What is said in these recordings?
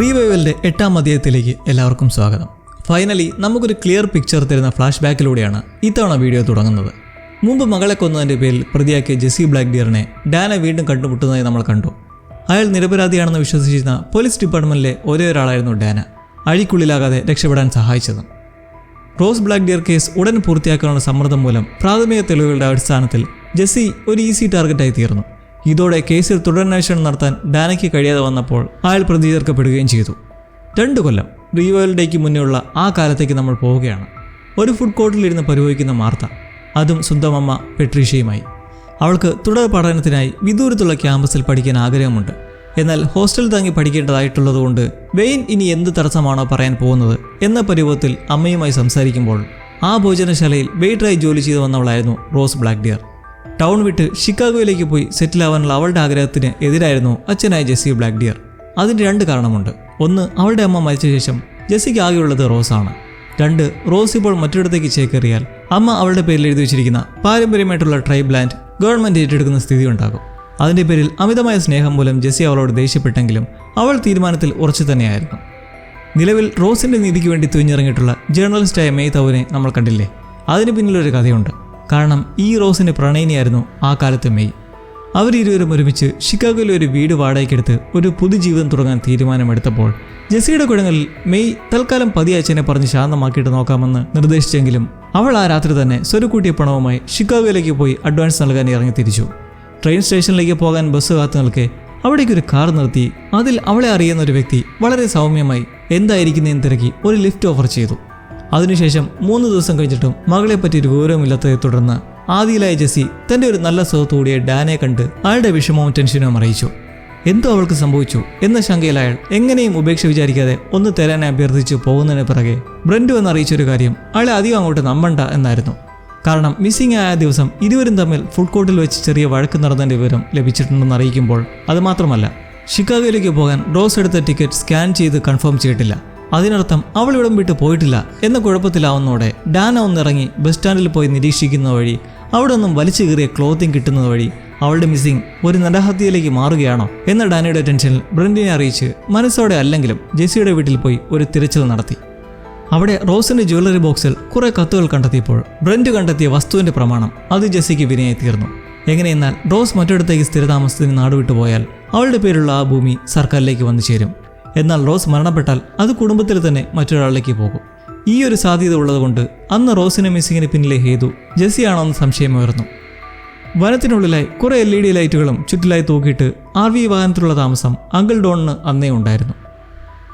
റീവൈവലിന്റെ എട്ടാം അധ്യായത്തിലേക്ക് എല്ലാവർക്കും സ്വാഗതം. ഫൈനലി നമുക്കൊരു ക്ലിയർ പിക്ചർ തരുന്ന ഫ്ലാഷ് ബാക്കിലൂടെയാണ് ഇത്തവണ വീഡിയോ തുടങ്ങുന്നത്. മുമ്പ് മകളെ കൊന്നതിന്റെ പേരിൽ പ്രതിയാക്കിയ ജെസ്സി ബ്ലാക്ക് ഡിയറിനെ ഡാന വീണ്ടും കണ്ടുമുട്ടുന്നതായി നമ്മൾ കണ്ടു. അയാൾ നിരപരാധിയാണെന്ന് വിശ്വസിച്ചിരുന്ന പോലീസ് ഡിപ്പാർട്ട്മെന്റിലെ ഒരേ ഒരാളായിരുന്നു ഡാന. അഴിക്കുള്ളിലാകാതെ രക്ഷപ്പെടാൻ സഹായിച്ചതും. റോസ് ബ്ലാക്ക് ഡിയർ കേസ് ഉടൻ പൂർത്തിയാക്കാനുള്ള സമ്മർദ്ദം മൂലം പ്രാഥമിക തെളിവുകളുടെ അടിസ്ഥാനത്തിൽ ജെസ്സി ഒരു ഈസി ടാർഗറ്റായി തീർന്നു. ഇതോടെ കേസിൽ തുടരന്വേഷണം നടത്താൻ ഡാനയ്ക്ക് കഴിയാതെ വന്നപ്പോൾ അയാൾ പ്രതി ചേർക്കപ്പെടുകയും ചെയ്തു. രണ്ട് കൊല്ലം റീവോയൽ ഡേക്ക് മുന്നേയുള്ള ആ കാലത്തേക്ക് നമ്മൾ പോവുകയാണ്. ഒരു ഫുഡ് കോർട്ടിലിരുന്ന് പരിഭവിക്കുന്ന മാർത്ത അതും സ്വന്തം അമ്മ പെട്രീഷയുമായി അവൾക്ക് തുടർ പഠനത്തിനായി വിദൂരത്തുള്ള ക്യാമ്പസിൽ പഠിക്കാൻ ആഗ്രഹമുണ്ട്. എന്നാൽ ഹോസ്റ്റൽ തങ്ങി പഠിക്കേണ്ടതായിട്ടുള്ളതുകൊണ്ട് വെയിൻ ഇനി എന്ത് തടസ്സമാണോ പറയാൻ പോകുന്നത് എന്ന പരുവത്തിൽ അമ്മയുമായി സംസാരിക്കുമ്പോൾ ആ ഭോജനശാലയിൽ വെയിറ്ററായി ജോലി ചെയ്തു വന്നവളായിരുന്നു റോസ് ബ്ലാക്ക് ഡിയർ ടൗൺ വിട്ട് ഷിക്കാഗോയിലേക്ക് പോയി സെറ്റിൽ ആവാനുള്ള അവളുടെ ആഗ്രഹത്തിന് എതിരായിരുന്നു അച്ഛനായ ജെസ്സി ബ്ലാക്ക് ഡിയർ. അതിന് രണ്ട് കാരണമുണ്ട്. ഒന്ന് അവളുടെ അമ്മ മരിച്ച ശേഷം ജെസ്സിക്ക് ആകെയുള്ളത് റോസാണ്. രണ്ട് റോസ് ഇപ്പോൾ മറ്റൊരിടത്തേക്ക് ചേക്കേറിയാൽ അമ്മ അവളുടെ പേരിൽ എഴുതി വെച്ചിരിക്കുന്ന പാരമ്പര്യമായിട്ടുള്ള ട്രൈബ് ലാൻഡ് ഗവൺമെന്റ് ഏറ്റെടുക്കുന്ന സ്ഥിതി ഉണ്ടാകും. അതിന്റെ പേരിൽ അമിതമായ സ്നേഹം മൂലം ജെസ്സി അവളോട് ദേഷ്യപ്പെട്ടെങ്കിലും അവൾ തീരുമാനത്തിൽ ഉറച്ചു തന്നെയായിരുന്നു. നിലവിൽ റോസിന്റെ നീതിക്ക് വേണ്ടി തുഞ്ഞിറങ്ങിയിട്ടുള്ള ജേർണലിസ്റ്റായ മേയ് തൗവിനെ നമ്മൾ കണ്ടില്ലേ? അതിന് പിന്നിലൊരു കഥയുണ്ട്. കാരണം ഈ റോസിന്റെ പ്രണയിനിയായിരുന്നു ആ കാലത്ത് മെയ്. അവരിരുവരും ഒരുമിച്ച് ഷിക്കാഗോയിലെ ഒരു വീട് വാടകയ്ക്കെടുത്ത് ഒരു പുതുജീവിതം തുടങ്ങാൻ തീരുമാനമെടുത്തപ്പോൾ ജെസ്സിയുടെ കുഴങ്ങളിൽ മെയ് തൽക്കാലം പതി പറഞ്ഞ് ശാന്തമാക്കിയിട്ട് നോക്കാമെന്ന് നിർദ്ദേശിച്ചെങ്കിലും അവൾ ആ രാത്രി തന്നെ സ്വരുക്കൂട്ടിയ പണവുമായി ഷിക്കാഗോയിലേക്ക് പോയി അഡ്വാൻസ് നൽകാൻ ഇറങ്ങി തിരിച്ചു. ട്രെയിൻ സ്റ്റേഷനിലേക്ക് പോകാൻ ബസ് കാത്തു നിൽക്കെ അവിടേക്ക് ഒരു കാർ നിർത്തി. അതിൽ അവളെ അറിയുന്ന ഒരു വ്യക്തി വളരെ സൗമ്യമായി എന്തായിരിക്കുന്നതെന്ന് തിരക്കി ഒരു ലിഫ്റ്റ് ഓഫർ ചെയ്തു. അതിനുശേഷം മൂന്ന് ദിവസം കഴിഞ്ഞിട്ടും മകളെപ്പറ്റി ഒരു വിവരമില്ലാത്തതെ തുടർന്ന് ആദിയിലായ ജെസ്സി തന്റെ ഒരു നല്ല സുഹൃത്തുകൂടിയ ഡാനെ കണ്ട് അയാളുടെ വിഷമവും ടെൻഷനും അറിയിച്ചു. എന്തോ അവൾക്ക് സംഭവിച്ചു എന്ന ശങ്കയിൽ അയാൾ എങ്ങനെയും ഉപേക്ഷ വിചാരിക്കാതെ ഒന്ന് തരാനെ അഭ്യർത്ഥിച്ച് പോകുന്നതിന് പിറകെ ബ്രൻഡു എന്നറിയിച്ചൊരു കാര്യം അയാളെ അധികം അങ്ങോട്ട് നമ്പണ്ട എന്നായിരുന്നു. കാരണം മിസ്സിംഗ് ആയ ദിവസം ഇരുവരും തമ്മിൽ ഫുഡ് കോർട്ടിൽ വെച്ച് ചെറിയ വഴക്ക് നടന്നതിന്റെ വിവരം ലഭിച്ചിട്ടുണ്ടെന്ന് അറിയിക്കുമ്പോൾ അത് മാത്രമല്ല ഷിക്കാഗോയിലേക്ക് പോകാൻ റോസ് എടുത്ത ടിക്കറ്റ് സ്കാൻ ചെയ്ത് കൺഫേം ചെയ്തിട്ടില്ല. അതിനർത്ഥം അവൾ ഇവിടം വിട്ട് പോയിട്ടില്ല എന്ന കുഴപ്പത്തിലാവുന്നതോടെ ഡാന ഒന്നിറങ്ങി ബസ് സ്റ്റാൻഡിൽ പോയി നിരീക്ഷിക്കുന്ന വഴി അവിടെ നിന്നും വലിച്ചു കീറിയ ക്ലോത്തിങ് കിട്ടുന്നത് വഴി അവളുടെ മിസ്സിംഗ് ഒരു നരഹത്യയിലേക്ക് മാറുകയാണോ എന്ന ഡാനയുടെ ടെൻഷനിൽ ബ്രണ്ടിനെ അറിയിച്ച് മനസ്സോടെ അല്ലെങ്കിലും ജെസ്സിയുടെ വീട്ടിൽ പോയി ഒരു തിരച്ചിൽ നടത്തി. അവിടെ റോസിന്റെ ജ്വല്ലറി ബോക്സിൽ കുറെ കത്തുകൾ കണ്ടെത്തിയപ്പോൾ ബ്രെൻഡ് കണ്ടെത്തിയ വസ്തുവിന്റെ പ്രമാണം അത് ജെസ്സിക്ക് വിനയായി തീർന്നു. എങ്ങനെയെന്നാൽ റോസ് മറ്റൊരിടത്തേക്ക് സ്ഥിരതാമസത്തിന് നാടുവിട്ടുപോയാൽ അവളുടെ പേരുള്ള ആ ഭൂമി സർക്കാരിലേക്ക് വന്നു ചേരും. എന്നാൽ റോസ് മരണപ്പെട്ടാൽ അത് കുടുംബത്തിൽ തന്നെ മറ്റൊരാളിലേക്ക് പോകും. ഈ ഒരു സാധ്യത ഉള്ളതുകൊണ്ട് അന്ന് റോസിനെ മിസ്സിങ്ങിന് പിന്നിലെ ഹേതു ജെസ്സിയാണോ എന്ന് സംശയമുയർന്നു. വനത്തിനുള്ളിലായി കുറെ എൽ ഇ ഡി ലൈറ്റുകളും ചുറ്റിലായി തൂക്കിയിട്ട് ആർ വി വാഹനത്തിലുള്ള താമസം അങ്കിൾ ഡോണിന് അന്നേ ഉണ്ടായിരുന്നു.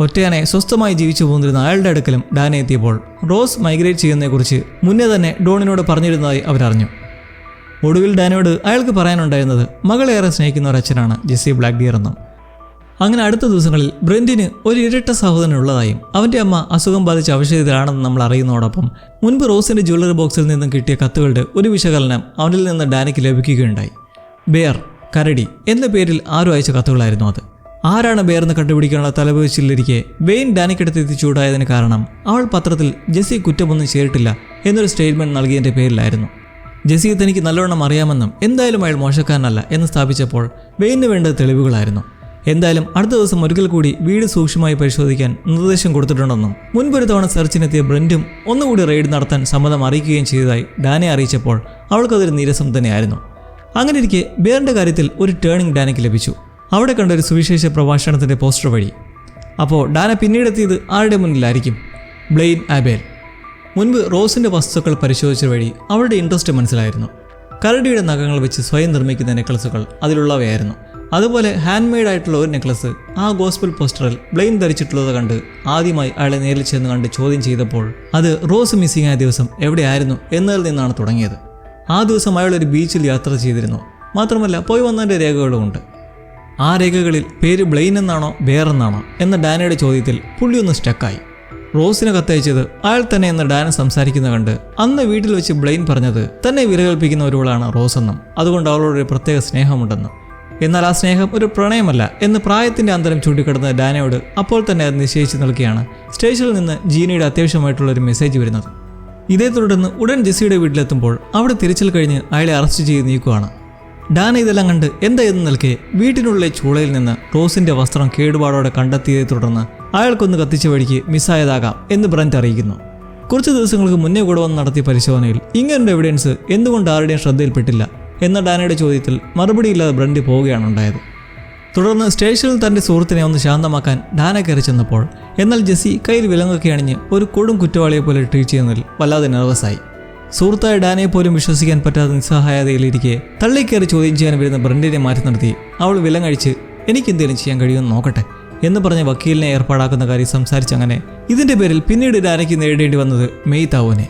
ഒറ്റയാനെ സ്വസ്ഥമായി ജീവിച്ചു പോകുന്നിരുന്ന അയാളുടെ അടുക്കലും ഡാന എത്തിയപ്പോൾ റോസ് മൈഗ്രേറ്റ് ചെയ്യുന്നതിനെക്കുറിച്ച് മുന്നേ തന്നെ ഡോണിനോട് പറഞ്ഞിരുന്നതായി അവരറിഞ്ഞു. ഒടുവിൽ ഡാനോട് അയാൾക്ക് പറയാനുണ്ടായിരുന്നത് മകളേറെ സ്നേഹിക്കുന്ന ഒരു അച്ഛനാണ് ജെസ്സി ബ്ലാക്ക് ഡിയർ എന്നും. അങ്ങനെ അടുത്ത ദിവസങ്ങളിൽ ബ്രെൻഡിന് ഒരു ഇരട്ട സഹോദരൻ ഉള്ളതായും അവന്റെ അമ്മ അസുഖം ബാധിച്ച അവശതയിലാണെന്ന് നമ്മൾ അറിയുന്നതോടൊപ്പം മുൻപ് റോസിന്റെ ജ്വല്ലറി ബോക്സിൽ നിന്നും കിട്ടിയ കത്തുകളുടെ ഒരു വിശകലനം അവനിൽ നിന്ന് ഡാനിക്ക് ലഭിക്കുകയുണ്ടായി. ബെയർ കരടി എന്ന പേരിൽ ആരും അയച്ച കത്തുകളായിരുന്നു അത്. ആരാണ് ബെയർ എന്ന് കണ്ടുപിടിക്കാനുള്ള തലവേശിലിരിക്കെ വെയിൻ ഡാനിക്കടുത്തെത്തി ചൂടായതിന് കാരണം അവൾ പത്രത്തിൽ ജെസ്സി കുറ്റമൊന്നും ചെയ്തിട്ടില്ല എന്നൊരു സ്റ്റേറ്റ്മെന്റ് നൽകിയതിന്റെ പേരിലായിരുന്നു. ജെസ്സിയെ തനിക്ക് നല്ലവണ്ണം അറിയാമെന്നും എന്തായാലും അയാൾ മോശക്കാരനല്ല എന്ന് സ്ഥാപിച്ചപ്പോൾ വെയിന് വേണ്ട തെളിവുകളായിരുന്നു. എന്തായാലും അടുത്ത ദിവസം ഒരിക്കൽ കൂടി വീട് സൂക്ഷ്മമായി പരിശോധിക്കാൻ നിർദ്ദേശം കൊടുത്തിട്ടുണ്ടെന്നും മുൻപൊരു തവണ സെർച്ചിനെത്തിയ ബ്രൻഡും ഒന്നുകൂടി റെയ്ഡ് നടത്താൻ സമ്മതം അറിയിക്കുകയും ചെയ്തതായി ഡാനെ അറിയിച്ചപ്പോൾ അവൾക്കതൊരു നീരസം തന്നെയായിരുന്നു. അങ്ങനെ ഇരിക്കെ ബേറിന്റെ കാര്യത്തിൽ ഒരു ടേണിംഗ് ഡാനയ്ക്ക് ലഭിച്ചു. അവിടെ കണ്ട ഒരു സുവിശേഷ പ്രഭാഷണത്തിന്റെ പോസ്റ്റർ വഴി. അപ്പോൾ ഡാന പിന്നീടെത്തിയത് ആരുടെ മുന്നിലായിരിക്കും? ബ്ലെയിൻ ആബേൽ. മുൻപ് റോസിന്റെ വസ്തുക്കൾ പരിശോധിച്ച വഴി അവളുടെ ഇൻട്രസ്റ്റ് മനസ്സിലായിരുന്നു. കരടിയുടെ നഖങ്ങൾ വെച്ച് സ്വയം നിർമ്മിക്കുന്ന നെക്ലസുകൾ അതിലുള്ളവയായിരുന്നു. അതുപോലെ ഹാൻഡ് മെയ്ഡ് ആയിട്ടുള്ള ഒരു നെക്ലസ് ആ ഗോസ്പൽ പോസ്റ്ററിൽ ബ്ലെയിൻ ധരിച്ചിട്ടുള്ളത് കണ്ട് ആദ്യമായി അയാളെ നേരിൽ ചെന്ന് കണ്ട് ചോദ്യം ചെയ്തപ്പോൾ അത് റോസ് മിസ്സിംഗ് ആയ ദിവസം എവിടെയായിരുന്നു എന്നതിൽ നിന്നാണ് തുടങ്ങിയത്. ആ ദിവസം അയാൾ ഒരു ബീച്ചിൽ യാത്ര ചെയ്തിരുന്നു. മാത്രമല്ല പോയി വന്നതിന്റെ രേഖകളുമുണ്ട് ആ രേഖകളിൽ പേര് ബ്ലെയിൻ എന്നാണോ വേറെന്നാണോ എന്ന ഡാനയുടെ ചോദ്യത്തിൽ പുള്ളി ഒന്ന് സ്റ്റക്കായി. റോസിനെ കത്തയച്ചത് അയാൾ തന്നെ എന്ന് ഡാന സംസാരിക്കുന്ന കണ്ട് അന്ന് വീട്ടിൽ വെച്ച് ബ്ലെയിൻ പറഞ്ഞത് തന്നെ വിരകൽപ്പിക്കുന്ന ഒരുവളാണ് റോസ് എന്നും. അതുകൊണ്ട് അവളോട് ഒരു പ്രത്യേക സ്നേഹമുണ്ടെന്നും. എന്നാൽ ആ സ്നേഹം ഒരു പ്രണയമല്ല എന്ന് പ്രായത്തിന്റെ അന്തരം ചൂണ്ടിക്കിടന്ന ഡാനയോട് അപ്പോൾ തന്നെ അത് നിശ്ചയിച്ചു നൽകിയാണ്. സ്റ്റേഷനിൽ നിന്ന് ജീനയുടെ അത്യാവശ്യമായിട്ടുള്ള ഒരു മെസ്സേജ് വരുന്നത്. ഇതേ തുടർന്ന് ഉടൻ ജെസ്സിയുടെ വീട്ടിലെത്തുമ്പോൾ അവിടെ തിരച്ചിൽ കഴിഞ്ഞ് അയാളെ അറസ്റ്റ് ചെയ്ത് നീക്കുവാണ് ഡാന ഇതെല്ലാം കണ്ട് എന്തായെന്ന് നിൽക്കെ വീട്ടിനുള്ളിലെ ചൂളയിൽ നിന്ന് റോസിന്റെ വസ്ത്രം കേടുപാടോടെ കണ്ടെത്തിയതെ തുടർന്ന് അയാൾക്കൊന്ന് കത്തിച്ച വഴിക്ക് മിസ്സായതാകാം എന്ന് ബ്രന്റ് അറിയിക്കുന്നു. കുറച്ച് ദിവസങ്ങൾക്ക് മുന്നേ കൂടെ വന്ന് നടത്തിയ പരിശോധനയിൽ ഇങ്ങനൊരു എവിഡൻസ് എന്തുകൊണ്ട് ആരുടെയും ശ്രദ്ധയിൽപ്പെട്ടില്ല? എന്ന ഡാനയുടെ ചോദ്യത്തിൽ മറുപടിയില്ലാതെ ബ്രണ്ടി പോവുകയാണ് ഉണ്ടായത്. തുടർന്ന് സ്റ്റേഷനിൽ തന്റെ സുഹൃത്തിനെ ഒന്ന് ശാന്തമാക്കാൻ ഡാന കയറി ചെന്നപ്പോൾ എന്നാൽ ജെസ്സി കയ്യിൽ വിലങ്ങൊക്കെ അണിഞ്ഞ് ഒരു കൊടും കുറ്റവാളിയെ പോലെ ട്രീറ്റ് ചെയ്യുന്നതിൽ വല്ലാതെ നെർവസായി. സുഹൃത്തായ ഡാനയെ പോലും വിശ്വസിക്കാൻ പറ്റാത്ത നിസ്സഹായതയിലിരിക്കെ തള്ളിക്കയറി ചോദ്യം ചെയ്യാൻ വരുന്ന ബ്രണ്ടിനെ മാറ്റി നിർത്തി അവൾ വിലങ്ങഴിച്ച് എനിക്കെന്തെങ്കിലും ചെയ്യാൻ കഴിയുമെന്ന് നോക്കട്ടെ എന്ന് പറഞ്ഞ് വക്കീലിനെ ഏർപ്പാടാക്കുന്ന കാര്യം സംസാരിച്ചങ്ങനെ ഇതിന്റെ പേരിൽ പിന്നീട് ഡാനയ്ക്ക് നേരിടേണ്ടി വന്നത് മെയ് താവൂനെ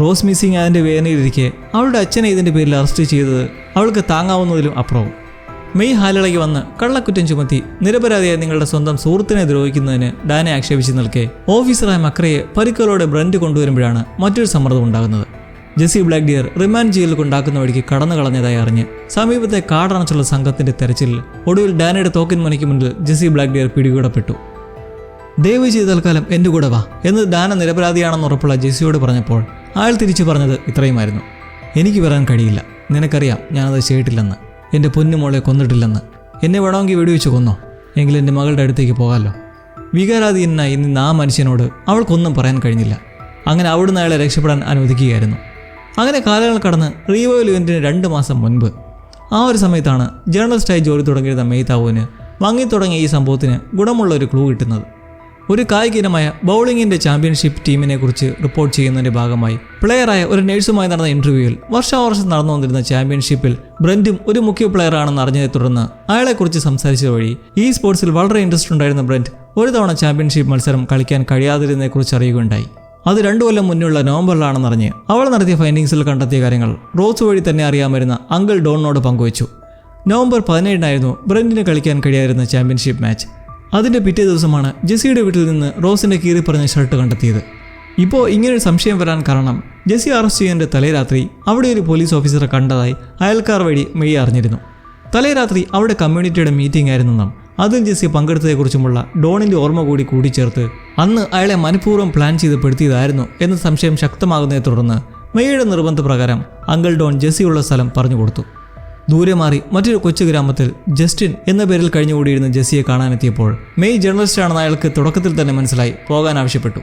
റോസ് മിസ്സിംഗ് അതിന്റെ വേദനയിലിരിക്കെ അവളുടെ അച്ഛനെ ഇതിന്റെ പേരിൽ അറസ്റ്റ് ചെയ്തത് അവൾക്ക് താങ്ങാവുന്നതിലും അപ്പുറവും. മെയ് ഹാലിളകി വന്ന് കള്ളക്കുറ്റം ചുമത്തി നിരപരാധിയായ നിങ്ങളുടെ സ്വന്തം സുഹൃത്തിനെ ദ്രോഹിക്കുന്നതിന് ഡാനെ ആക്ഷേപിച്ച് നിൽക്കെ ഓഫീസറായ മക്രയെ പരിക്കുകളോടെ ബ്രൻഡ് കൊണ്ടുവരുമ്പോഴാണ് മറ്റൊരു സമ്മർദ്ദം ഉണ്ടാകുന്നത്. ജെസി ബ്ലാക്ക് ഡിയർ റിമാൻഡ് ജയിലിൽ കൊണ്ടാക്കുന്ന വഴിക്ക് കടന്നു കളഞ്ഞതായി അറിഞ്ഞ് സമീപത്തെ കാടണച്ചുള്ള സംഘത്തിന്റെ തെരച്ചിലിൽ ഒടുവിൽ ഡാനയുടെ തോക്കിൻ മുനയ്ക്ക് മുന്നിൽ ജെസി ബ്ലാക്ക് ഡിയർ പിടികൂടപ്പെട്ടു. ദയവ് ചെയ്ത് തൽക്കാലം എന്റെ കൂടെ വാ എന്ന് ദാന നിരപരാധിയാണെന്ന് ഉറപ്പുള്ള ജെസ്സിയോട് പറഞ്ഞപ്പോൾ അയാൾ തിരിച്ചു പറഞ്ഞത് ഇത്രയുമായിരുന്നു. എനിക്ക് വരാൻ കഴിയില്ല. നിനക്കറിയാം ഞാനത് ചെയ്തിട്ടില്ലെന്ന്. എന്റെ പൊന്നുമോളെ കൊന്നിട്ടില്ലെന്ന്. എന്നെ വേണമെങ്കിൽ വെടിവെച്ച് കൊന്നോ. എങ്കിൽ എന്റെ മകളുടെ അടുത്തേക്ക് പോകാമല്ലോ വികാരാധീനായി നിന്ന് ആ മനുഷ്യനോട് അവൾക്കൊന്നും പറയാൻ കഴിഞ്ഞില്ല. അങ്ങനെ അവിടുന്ന് അയാളെ രക്ഷപ്പെടാൻ അനുവദിക്കുകയായിരുന്നു. അങ്ങനെ കാലങ്ങൾ കടന്ന് റീവോയിൽ ഇവന്റിന് രണ്ട് മാസം മുൻപ്. ആ ഒരു സമയത്താണ് ജേർണലിസ്റ്റായി ജോലി തുടങ്ങിയിരുന്ന മേയ്താവുവിന് വാങ്ങിത്തുടങ്ങിയ ഈ സംഭവത്തിന് ഗുണമുള്ള ഒരു ക്ലൂ കിട്ടുന്നത്. ഒരു കായിക ഇനമായ ബൗളിംഗിന്റെ ചാമ്പ്യൻഷിപ്പ് ടീമിനെ കുറിച്ച് റിപ്പോർട്ട് ചെയ്യുന്നതിന്റെ ഭാഗമായി പ്ലെയറായ ഒരു നഴ്സുമായി നടന്ന ഇന്റർവ്യൂവിൽ വർഷാവർഷം നടന്നുവന്നിരുന്ന ചാമ്പ്യൻഷിപ്പിൽ ബ്രന്റും ഒരു മുഖ്യ പ്ലെയർ ആണെന്ന് അറിഞ്ഞതിനെ തുടർന്ന് അയാളെക്കുറിച്ച് സംസാരിച്ചത് വഴി ഈ സ്പോർട്സിൽ വളരെ ഇൻട്രസ്റ്റ് ഉണ്ടായിരുന്ന ബ്രന്റ് ഒരു തവണ ചാമ്പ്യൻഷിപ്പ് മത്സരം കളിക്കാൻ കഴിയാതിരുന്നതിനെക്കുറിച്ച് അറിയുകയുണ്ടായി. അത് രണ്ടു കൊല്ലം നവംബറിലാണെന്ന് നവംബറിലാണെന്നറിഞ്ഞ് അവൾ നടത്തിയ ഫൈൻഡിങ്സിൽ കണ്ടെത്തിയ കാര്യങ്ങൾ റോസ് വഴി തന്നെ അറിയാൻ അങ്കിൾ ഡോണിനോട് പങ്കുവച്ചു. നവംബർ പതിനേഴിനായിരുന്നു ബ്രന്റിന് കളിക്കാൻ കഴിയാതിരുന്ന ചാമ്പ്യൻഷിപ്പ് മാച്ച് അതിന്റെ പിറ്റേ ദിവസമാണ് ജെസ്സിയുടെ വീട്ടിൽ നിന്ന് റോസിന്റെ കീറി പറഞ്ഞ ഷർട്ട് കണ്ടെത്തിയത്. ഇപ്പോൾ ഇങ്ങനൊരു സംശയം വരാൻ കാരണം ജെസ്സി അറസ്റ്റ് ചെയ്യുന്നതിന്റെ തലേരാത്രി അവിടെ ഒരു പോലീസ് ഓഫീസറെ കണ്ടതായി അയൽക്കാർ വഴി മെയ് അറിഞ്ഞിരുന്നു. തലേരാത്രി അവിടെ കമ്മ്യൂണിറ്റിയുടെ മീറ്റിംഗ് ആയിരുന്നെന്നും അതിൽ ജെസ്സി പങ്കെടുത്തതേക്കുറിച്ചുമുള്ള ഡോണിന്റെ ഓർമ്മ കൂടി കൂടിച്ചേർത്ത് അന്ന് അയാളെ മനഃപൂർവം പ്ലാൻ ചെയ്ത് പെടുത്തിയതായിരുന്നു എന്ന സംശയം ശക്തമാകുന്നതിനെ തുടർന്ന് മെയ്യുടെ നിർബന്ധപ്രകാരം അങ്കിൾ ഡോൺ ജെസ്സിയുള്ള സ്ഥലം പറഞ്ഞു കൊടുത്തു. ദൂരെ മാറി മറ്റൊരു കൊച്ചു ഗ്രാമത്തിൽ ജസ്റ്റിൻ എന്ന പേരിൽ കഴിഞ്ഞുകൂടിയിരുന്ന ജെസ്സിയെ കാണാനെത്തിയപ്പോൾ മെയ് ജേർണലിസ്റ്റാണെന്ന് അയാൾക്ക് തുടക്കത്തിൽ തന്നെ മനസ്സിലായി പോകാൻ ആവശ്യപ്പെട്ടു.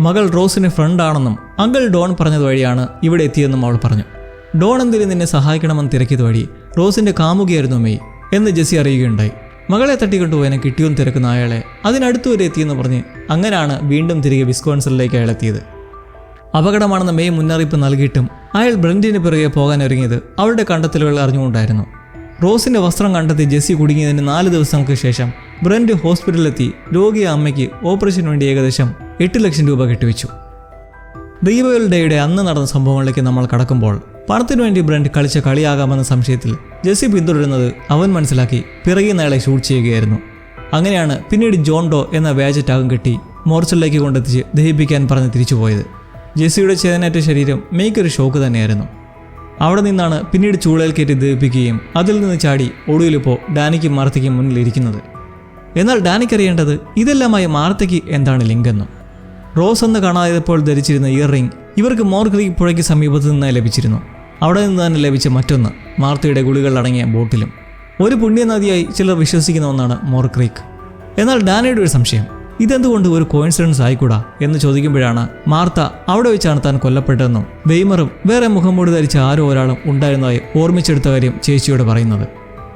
മകൾ റോസിന് ഫ്രണ്ടാണെന്നും അങ്കിൾ ഡോൺ പറഞ്ഞത് വഴിയാണ് ഇവിടെ എത്തിയെന്നും അവൾ പറഞ്ഞു. ഡോൺ എന്തിന് നിന്നെ സഹായിക്കണമെന്ന് തിരക്കിയത് വഴി റോസിന്റെ കാമുകിയായിരുന്നു മെയ് എന്ന് ജെസ്സി അറിയുകയുണ്ടായി. മകളെ തട്ടിക്കൊണ്ടുപോയനെ കിട്ടിയോന്ന് തിരക്കുന്ന അയാളെ അതിനടുത്തുവരെ എത്തിയെന്ന് പറഞ്ഞ് അങ്ങനെയാണ് വീണ്ടും തിരികെ വിസ്കോൺസറിലേക്ക് അയാൾ എത്തിയത് അപകടമാണെന്ന് മെയ് മുന്നറിയിപ്പ് നൽകിയിട്ടും അയാൾ ബ്രെൻഡിന് പിറകെ പോകാൻ ഒരുങ്ങിയത് അവളുടെ കണ്ടെത്തലുകൾ അറിഞ്ഞുകൊണ്ടായിരുന്നു. റോസിന്റെ വസ്ത്രം കണ്ടെത്തി ജെസ്സി കുടുങ്ങിയതിന് നാല് ദിവസങ്ങൾക്ക് ശേഷം ബ്രെൻഡ് ഹോസ്പിറ്റലിലെത്തി രോഗിയ അമ്മയ്ക്ക് ഓപ്പറേഷന് വേണ്ടി ഏകദേശം എട്ട് ലക്ഷം രൂപ കെട്ടിവെച്ചു. ദീപവൽ ഡേയുടെ അന്ന് നടന്ന സംഭവങ്ങളിലേക്ക് നമ്മൾ കടക്കുമ്പോൾ പണത്തിനു വേണ്ടി കളിച്ച കളിയാകാമെന്ന സംശയത്തിൽ ജെസ്സി പിന്തുടരുന്നത് അവൻ മനസ്സിലാക്കി പിറകെ അയാളെ ഷൂട്ട് ചെയ്യുകയായിരുന്നു. അങ്ങനെയാണ് പിന്നീട് ജോൺഡോ എന്ന വേജറ്റാകും കെട്ടി മോർച്ചലിലേക്ക് കൊണ്ടെത്തിച്ച് ദഹിപ്പിക്കാൻ പറഞ്ഞ് തിരിച്ചുപോയത്. ജെസ്സിയുടെ ചേതനേറ്റ ശരീരം മെയ്ക്കൊരു ഷോക്ക് തന്നെയായിരുന്നു. അവിടെ നിന്നാണ് പിന്നീട് ചൂളയിൽ കയറ്റി ദഹിപ്പിക്കുകയും അതിൽ നിന്ന് ചാടി ഒടുവിലിപ്പോൾ ഡാനിക്കും മാർത്തയ്ക്കും മുന്നിലിരിക്കുന്നത് എന്നാൽ ഡാനിക്കറിയേണ്ടത് ഇതെല്ലാമായി മാർത്തയ്ക്ക് എന്താണ് ലിങ്കെന്നും റോസ് എന്ന് കാണാതായപ്പോൾ ധരിച്ചിരുന്ന ഇയർ റിംഗ് ഇവർക്ക് മോർക്രീക്കി പുഴയ്ക്ക് സമീപത്ത് നിന്ന് ലഭിച്ചിരുന്നു. അവിടെ നിന്ന് തന്നെ ലഭിച്ച മറ്റൊന്ന് മാർത്തയുടെ ഗുളികൾ അടങ്ങിയ ബോട്ടിലും. ഒരു പുണ്യനദിയായി ചിലർ വിശ്വസിക്കുന്ന ഒന്നാണ് മോർക്രീക്ക് എന്നാൽ ഡാനിയുടെ ഒരു സംശയം. ഇതെന്തുകൊണ്ട് ഒരു കോയിൻസിഡൻസ് ആയിക്കൂടാ എന്ന് ചോദിക്കുമ്പോഴാണ് മാർത്ത അവിടെ വെച്ചാണ് താൻ കൊല്ലപ്പെട്ടതെന്നും വെയ്മറും വേറെ മുഖംമൂടി ധരിച്ച ആരോ ഒരാളും ഉണ്ടായിരുന്നതായി ഓർമ്മിച്ചെടുത്ത കാര്യം ചേച്ചിയോട് പറയുന്നത്.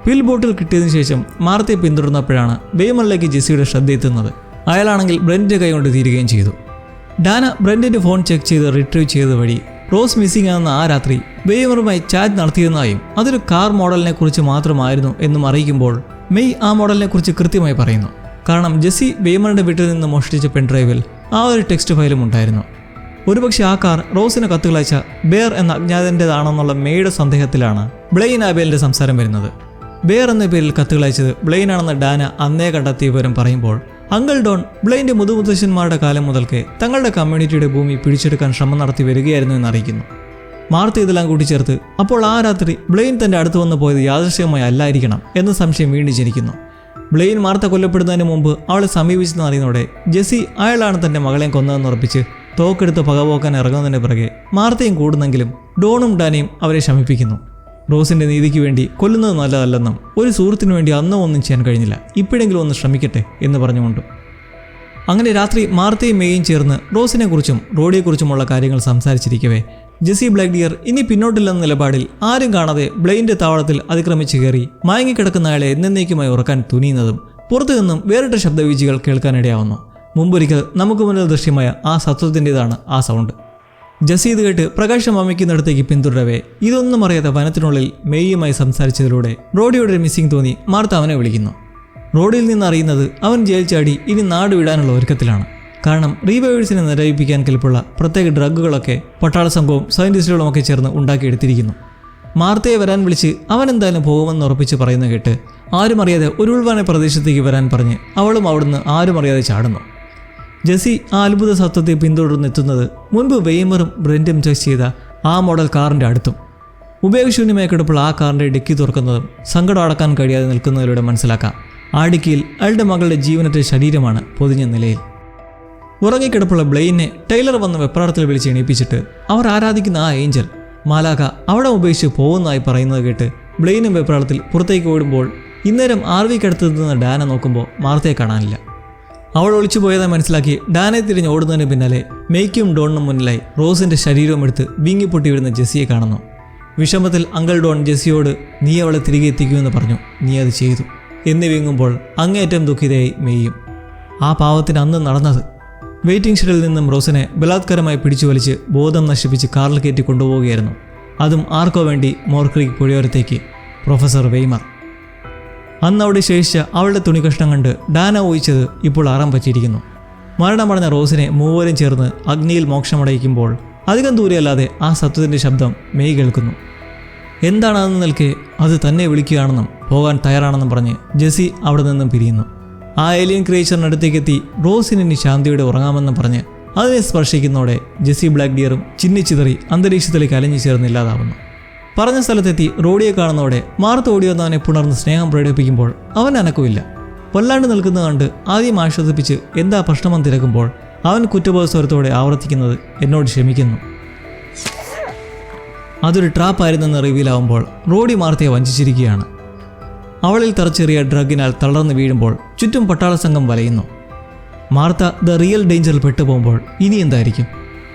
പിൽ ബോട്ടിൽ കിട്ടിയതിനു ശേഷം മാർത്തയെ പിന്തുടർന്നപ്പോഴാണ് വെയ്മറിലേക്ക് ജെസ്സിയുടെ ശ്രദ്ധയെത്തുന്നത് അയാളാണെങ്കിൽ ബ്രെൻഡിന്റെ കൈ കൊണ്ട് തീരുകയും ചെയ്തു. ഡാന ബ്രെൻഡിന്റെ ഫോൺ ചെക്ക് ചെയ്ത് റിട്രീവ് ചെയ്ത വഴി റോസ് മിസ്സിംഗ് ആണെന്ന ആ രാത്രി വെയ്മറുമായി ചാറ്റ് നടത്തിയിരുന്നതായും അതൊരു കാർ മോഡലിനെ കുറിച്ച് മാത്രമായിരുന്നു എന്നും അറിയിക്കുമ്പോൾ മെയ് ആ മോഡലിനെ കുറിച്ച് കൃത്യമായി പറയുന്നു. കാരണം ജെസ്സി വെയ്മറിന്റെ വീട്ടിൽ നിന്ന് മോഷ്ടിച്ച പെൻഡ്രൈവിൽ ആ ഒരു ടെക്സ്റ്റ് ഫയലും ഉണ്ടായിരുന്നു. ഒരുപക്ഷെ ആ കാർ റോസിന് കത്തുകളയച്ച ബേർ എന്ന അജ്ഞാതന്റെതാണെന്നുള്ള മേയുടെ സന്ദേഹത്തിലാണ് ബ്ലെയിൻ ആബേലിന്റെ സംസാരം വരുന്നത്. ബേർ എന്ന പേരിൽ കത്തുകളയച്ചത് ബ്ലെയിൻ ആണെന്ന് ഡാന അന്നേ കണ്ടെത്തിയ വിവരം പറയുമ്പോൾ അങ്കിൾ ഡോൺ ബ്ലെയിന്റെ മുതുമുത്തശ്ശന്മാരുടെ കാലം മുതൽക്കേ തങ്ങളുടെ കമ്മ്യൂണിറ്റിയുടെ ഭൂമി പിടിച്ചെടുക്കാൻ ശ്രമം നടത്തി വരികയായിരുന്നു എന്നറിയിക്കുന്നു മാർത്ത് ഇതെല്ലാം കൂട്ടിച്ചേർത്ത് അപ്പോൾ ആ രാത്രി ബ്ലെയിൻ തന്റെ അടുത്ത് വന്നു പോയത് യാദൃശ്യമായി അല്ലായിരിക്കണം എന്ന സംശയം വീണ്ടും ജനിക്കുന്നു. ബ്ലെയിൻ മാർത്ത കൊല്ലപ്പെടുന്നതിന് മുമ്പ് അവളെ സമീപിച്ചെന്ന് അറിയുന്നതോടെ ജെസ്സി അയാളാണ് തന്റെ മകളെയും കൊന്നതെന്ന് ഉറപ്പിച്ച് തോക്കെടുത്ത് പകപോക്കാൻ ഇറങ്ങുന്നതിന് പിറകെ മാർത്തയും കൂടുന്നെങ്കിലും ഡോണും ഡാനിയും അവരെ ശമിപ്പിക്കുന്നു. റോസിന്റെ നീതിക്ക് വേണ്ടി കൊല്ലുന്നത് നല്ലതല്ലെന്നും ഒരു സുഹൃത്തിനു വേണ്ടി അന്നും ഒന്നും ചെയ്യാൻ കഴിഞ്ഞില്ല. ഇപ്പോഴെങ്കിലും ഒന്ന് ശ്രമിക്കട്ടെ എന്ന് പറഞ്ഞുകൊണ്ട്. അങ്ങനെ രാത്രി മാർത്തയും മേയും ചേർന്ന് റോസിനെക്കുറിച്ചും റോഡിയെക്കുറിച്ചുമുള്ള കാര്യങ്ങൾ സംസാരിച്ചിരിക്കവേ ജെസി ബ്ലാക്ക് ഡിയർ ഇനി പിന്നോട്ടില്ലെന്ന നിലപാടിൽ ആരും കാണാതെ ബ്ലെയിന്റെ താവളത്തിൽ അതിക്രമിച്ച് കയറി മയങ്ങിക്കിടക്കുന്ന അയാളെ എന്നേക്കുമായി ഉറക്കാൻ തുനിയുന്നതും പുറത്തു നിന്നും വേറിട്ട ശബ്ദവീചികൾ കേൾക്കാനിടയാവുന്നു. മുമ്പൊരിക്കൽ നമുക്ക് മുന്നിൽ ദൃശ്യമായ ആ സത്വത്തിന്റെതാണ് ആ സൗണ്ട്. ജസീദ് കേട്ട് പ്രകാശം അമ്മയ്ക്കുന്നിടത്തേക്ക് പിന്തുടരവേ ഇതൊന്നും അറിയാത്ത വനത്തിനുള്ളിൽ മെയ്യുമായി സംസാരിച്ചതിലൂടെ റോഡിയുടെ മിസ്സിംഗ് തോന്നി മാർത്ത അവനെ വിളിക്കുന്നു. റോഡിൽ നിന്ന് അറിയുന്നത് അവൻ ജയിൽ ചാടി ഇനി നാട് വിടാനുള്ള ഒരുക്കത്തിലാണ്. കാരണം റീവൈവേഴ്സിനെ നിരയിപ്പിക്കാൻ കെൽപ്പുള്ള പ്രത്യേക ഡ്രഗുകളൊക്കെ പട്ടാള സംഘവും സയന്റിസ്റ്റുകളും ഒക്കെ ചേർന്ന് ഉണ്ടാക്കിയെടുത്തിരിക്കുന്നു. മാർത്തയെ വരാൻ വിളിച്ച് അവൻ എന്തായാലും പോകുമെന്ന് ഉറപ്പിച്ച് പറയുന്ന കേട്ട് ആരും അറിയാതെ ഒരു ഉൾവാന പ്രദേശത്തേക്ക് വരാൻ പറഞ്ഞ് അവളും അവിടുന്ന് ആരും അറിയാതെ ചാടുന്നു. ജെസി ആ അത്ഭുത സത്വത്തെ പിന്തുടർന്നെത്തുന്നത് മുൻപ് വെയ്മറും ബ്രെൻഡും ചെക്ക് ചെയ്ത ആ മോഡൽ കാറിന്റെ അടുത്തും. ഉപയോഗശൂന്യമായി കിടപ്പുള്ള ആ കാറിന്റെ ഡിക്കി തുറക്കുന്നതും സങ്കടം അടക്കാൻ കഴിയാതെ നിൽക്കുന്നതിലൂടെ മനസ്സിലാക്കാം. ആ ഡിക്കിയിൽ അയാളുടെ മകളുടെ ജീവനറ്റ ശരീരമാണ് പൊതിഞ്ഞ നിലയിൽ. ഉറങ്ങിക്കിടപ്പുള്ള ബ്ലെയിനെ ടൈലർ വന്ന വെപ്രാടത്തിൽ വിളിച്ച് എണീപ്പിച്ചിട്ട് അവർ ആരാധിക്കുന്ന ആ ഏഞ്ചൽ മാലാക അവിടെ ഉപേക്ഷിച്ച് പോകുന്നതായി പറയുന്നത് കേട്ട് ബ്ലെയിനും വെപ്രാളത്തിൽ പുറത്തേക്ക് ഓടുമ്പോൾ ഇന്നേരം ആർ വിക്കടുത്ത് നിന്ന് ഡാന നോക്കുമ്പോൾ മാർത്തയെ കാണാനില്ല. അവൾ ഒളിച്ചു പോയതായി മനസ്സിലാക്കി ഡാനെ തിരിഞ്ഞ് ഓടുന്നതിന് പിന്നാലെ മെയ്ക്കും ഡോണിനും മുന്നിലായി റോസിന്റെ ശരീരവും എടുത്ത് വീങ്ങിപ്പൊട്ടി വിടുന്ന ജെസ്സിയെ കാണുന്നു. വിഷമത്തിൽ അങ്കിൾ ഡോൺ ജെസ്സിയോട് നീ അവളെ തിരികെ എത്തിക്കുമെന്ന് പറഞ്ഞു. നീ അത് ചെയ്തു എന്ന് വീങ്ങുമ്പോൾ അങ്ങേയറ്റം ദുഃഖിതയായി മെയ്യും. ആ പാവത്തിന് അന്ന് നടന്നത് വെയിറ്റിംഗ് ഷെഡിൽ നിന്നും റോസിനെ ബലാത്കാരമായി പിടിച്ചു വലിച്ച് ബോധം നശിപ്പിച്ച് കാറിൽ കയറ്റി കൊണ്ടുപോവുകയായിരുന്നു. അതും ആർക്കോ വേണ്ടി മോർക്രീക്ക് പുഴയോരത്തേക്ക്. Professor Weimar. അന്ന് അവിടെ ശേഷിച്ച അവളുടെ തുണി കഷ്ണം കണ്ട് ഡാന ഊഹിച്ചത് ഇപ്പോൾ ആറാൻ പറ്റിയിരിക്കുന്നു. മരണമടഞ്ഞ റോസിനെ മൂവരും ചേർന്ന് അഗ്നിയിൽ മോക്ഷമടയിക്കുമ്പോൾ അധികം ദൂരെയല്ലാതെ ആ സത്വത്തിന്റെ ശബ്ദം മെയ് കേൾക്കുന്നു. എന്താണെന്ന് നിൽക്കെ അത് തന്നെ വിളിക്കുകയാണെന്നും പോകാൻ തയ്യാറാണെന്നും പറഞ്ഞ് ജെസി അവിടെ നിന്നും പിരിയുന്നു. ആ ഏലിയൻ ക്രിയേച്ചറിനടുത്തേക്ക് എത്തി റോസിന് ഇനി ശാന്തിയോടെ ഉറങ്ങാമെന്ന് പറഞ്ഞ് അതിനെ സ്പർശിക്കുന്നതോടെ ജെസ്സി ബ്ലാക്ക് ഡിയറും ചിന്നിച്ചിതറി അന്തരീക്ഷത്തിലേക്ക് അലഞ്ഞു ചേർന്ന് ഇല്ലാതാവുന്നു. പറഞ്ഞ സ്ഥലത്തെത്തി റോഡിയെ കാണുന്നതോടെ മാർത്ത് ഓടി വന്നവനെ പുണർന്ന് സ്നേഹം പ്രകടിപ്പിക്കുമ്പോൾ അവൻ അനക്കമില്ല. കൊല്ലാണ്ട് നിൽക്കുന്നത് കണ്ട് ആദ്യം ആശ്വസിപ്പിച്ച് എന്താ പ്രശ്നമെന്ന് തിരക്കുമ്പോൾ അവൻ കുറ്റബോധസ്വരത്തോടെ ആവർത്തിക്കുന്നത് എന്നോട് ക്ഷമിക്കുന്നു. അതൊരു ട്രാപ്പായിരുന്നെന്ന് റിവീലാവുമ്പോൾ റോഡി മാർത്തയെ വഞ്ചിച്ചിരിക്കുകയാണ്. അവളിൽ തറച്ചേറിയ ഡ്രഗിനാൽ തളർന്നു വീഴുമ്പോൾ ചുറ്റും പട്ടാള സംഘം വലയുന്നു. മാർത്ത ദ റിയൽ ഡേഞ്ചറിൽ പെട്ടുപോകുമ്പോൾ ഇനി എന്തായിരിക്കും?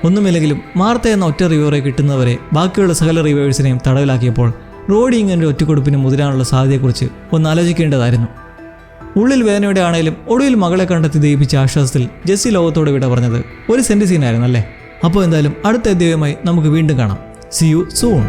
ഒന്നുമില്ലെങ്കിലും മാർത്ത എന്ന ഒറ്റ റിവ്യൂറെ കിട്ടുന്നവരെ ബാക്കിയുള്ള സകല റിവ്യൂവേഴ്സിനെയും തടവിലാക്കിയപ്പോൾ റോഡി ഇങ്ങനെ ഒറ്റക്കൊടുപ്പിന് മുതിരാനുള്ള സാധ്യതയെക്കുറിച്ച് ഒന്ന് ആലോചിക്കേണ്ടതായിരുന്നു. ഉള്ളിൽ വേദനയുടെ ആണേലും ഒടുവിൽ മകളെ കണ്ടെത്തി ദയിപ്പിച്ച ആശ്വാസത്തിൽ ജെസ്സി ലോകത്തോട് വിട പറഞ്ഞത് ഒരു സെന്റ് സീനായിരുന്നു അല്ലേ അപ്പോൾ എന്തായാലും അടുത്ത അധ്യായമായി നമുക്ക് വീണ്ടും കാണാം. C you soon